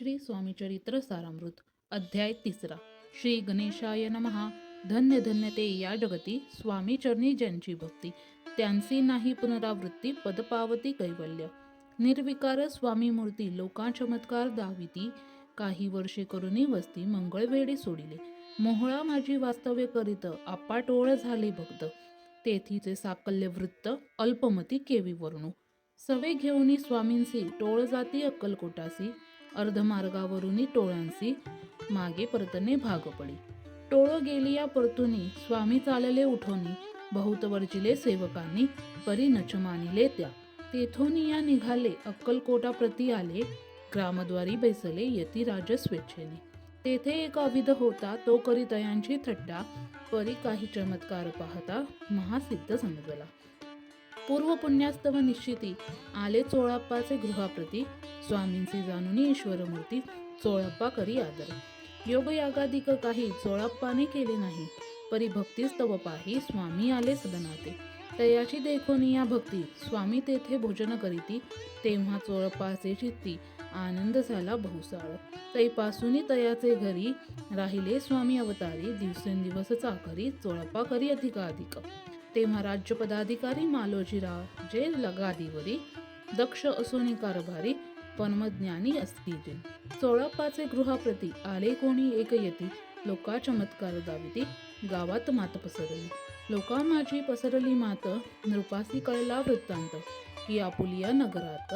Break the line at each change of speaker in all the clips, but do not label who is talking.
श्री स्वामीचरित्र सारामृत अध्याय तिसरा. श्री गणेशाय नमहा धन्य धन्य ते या जगती स्वामी चरणी ज्यांची भक्ती त्यांची नाही पुनरावृत्ती पदपावती कैवल्य. निर्विकार स्वामी मूर्ती लोका चमत्कार दाविती. काही वर्षे करुणी वस्ती मंगळवेळी सोडिले. मोहळा माझी वास्तव्य करीत आपाटोळ झाले भक्त. तेथीचे साकल्य वृत्त अल्पमती केवी वर्णू. सवे घेऊनी स्वामींसी टोळ जाती अक्कलकोटासी. अर्धमार्गावरुनी टोळांसी मागे परतने भाग पडी टोळ गेली या परतुनी स्वामी चालले उठोनी बहुत वर्जिले सेवकांनी परी नच मानिले त्या. तेथोनी या निघाले अक्कलकोटा प्रती आले ग्रामद्वारी बैसले यती राज स्वेच्छेने तेथे एक अविध होता तो करी तयांची थट्टा परी काही चमत्कार पाहता महासिद्ध समजला. पूर्व पुण्यास्तव निश्चिती. आले चोळाप्पाचे गृहाप्रती स्वामींची जाणूनी ईश्वरमूर्ती चोळप्पा करी आदर. योगयागादिक काही चोळाप्पाने केले नाही परी भक्तीस्तव पाही स्वामी आले सदनाते. तयाची देखोनी या भक्ती स्वामी तेथे भोजन करीती तेव्हा चोळप्पाचे चित्ती आनंद झाला बहुसाळ. तैपासून तयाचे घरी राहिले स्वामी अवतारी दिवसेंदिवस चाकरी चोळप्पा करी अधिकाधिक. तेव्हा राज्य पदाधिकारी मालोजीराव जे लगादीवरी दक्ष असोनी कारभारी परमज्ञानी असतील. चोळप्पाचे गृहाप्रती आले कोणी एक येती लोका चमत्कार दाविती गावात मात पसरली. लोका माझी पसरली मात नृपासी कळला वृत्तांत. की आपुलिया नगरात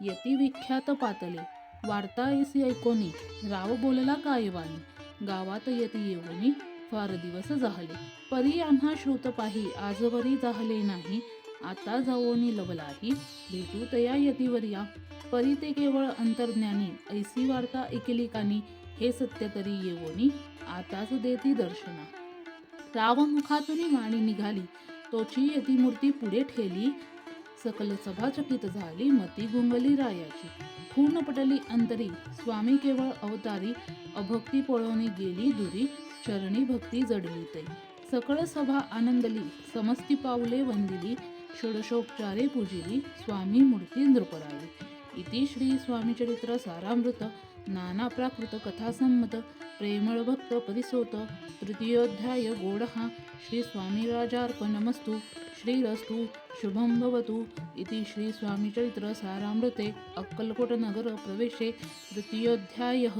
यती विख्यात पातले. वार्ता ऐसी ऐकोनी राव बोलला कायवानी गावात येती येवनी फार दिवस झाले. परी आम्हा श्रोत पाही आजवरी झाले नाही. आता जावोनी लवलाही. भेटू तया यतीवर्या परी ते केवळ अंतर्ज्ञानी ऐसी वार्ता एकलिकानी हे सत्य तरी येवोनी आताच देती दर्शना. राव मुखातून वाणी निघाली. तोची यतीमूर्ती पुढे ठेली. सकल सभा चकित झाली मती गुंगली रायाची. पूर्ण पटली अंतरी स्वामी केवळ अवतारी अभक्ती पळवणी गेली दुरी चरणी भक्ती जडली ते सकळ सभा आनंदली समस्ती पावले वंदिली षोडशोपचारे पूजिली स्वामी मूर्ती नृपराली. इति श्री स्वामी चरित्र सारामृत नाना प्राकृत कथासंमत प्रेमळ भक्त परिसोत तृतीयोध्याय गोडहा श्री स्वामीराजार्पणमस्तु श्रीरस्तु शुभं भवतु इति श्रीस्वामिचरित्रसारामृते अक्कल्कोटनगरप्रवेशे तृतीयोऽध्यायः।